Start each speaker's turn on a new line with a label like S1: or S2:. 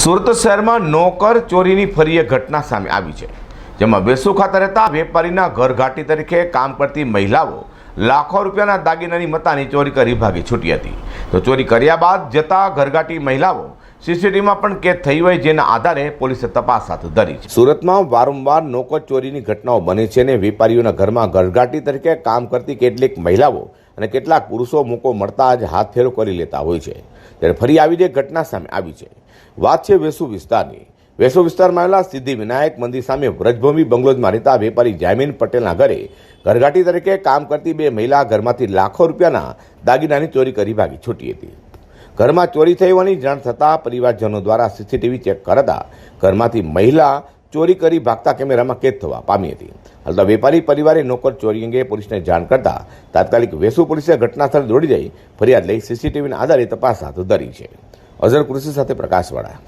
S1: સુરત શહેરમાં નોકર ચોરીની ફરી એક ઘટના સામે આવી છે, જેમાં વેસુ ખાતે રહેતા વેપારીના ઘરઘાટી તરીકે કામ કરતી મહિલાઓ લાખો રૂપિયાના દાગીનાની મતાની ચોરી કરી ભાગી છૂટી હતી. તો ચોરી કર્યા બાદ જતા ઘરઘાટી મહિલાઓ સીસીટીવીમાં પણ કેદ થઈ હોય જેના આધારે પોલીસે તપાસ હાથ ધરી છે. સુરતમાં વારંવાર નોકર ચોરીની ઘટનાઓ બને છે અને વેપારીઓના ઘરમાં ઘરઘાટી તરીકે કામ કરતી કેટલીક મહિલાઓ અને કેટલાક પુરુષો મોકો મળતા જ હાથ ફેરો કરી લેતા હોય છે. ત્યારે ફરી આવી જે ઘટના સામે આવી છે. વાત છે વેસુ વિસ્તારની. વેસુ વિસ્તારમાં આવેલા સિદ્ધિ વિનાયક મંદિર સામે વ્રજભૂમિ બંગલોજમાં રહેતા વેપારી જામીન પટેલના ઘરે ઘરઘાટી તરીકે કામ કરતી બે મહિલા ઘરમાંથી લાખો રૂપિયાના દાગીનાની ચોરી કરી ભાગી છૂટી હતી. ઘરમાં ચોરી થઈ હોવાની જાણ થતાં પરિવારજનો દ્વારા સીસીટીવી ચેક કરતા ઘરમાંથી મહિલા ચોરી કરી ભાગતા કેમેરામાં કેદ થવા પામી હતી. હાલતા વેપારી પરિવારે નોકર ચોરી અંગે પોલીસને જાણ કરતા તાત્કાલિક વેસુ પોલીસે ઘટનાસ્થળે દોડી જઈ ફરિયાદ લઈ સીસીટીવીના આધારે તપાસ હાથ ધરી છે. અઝર કૃષિ સાથે પ્રકાશવાળા.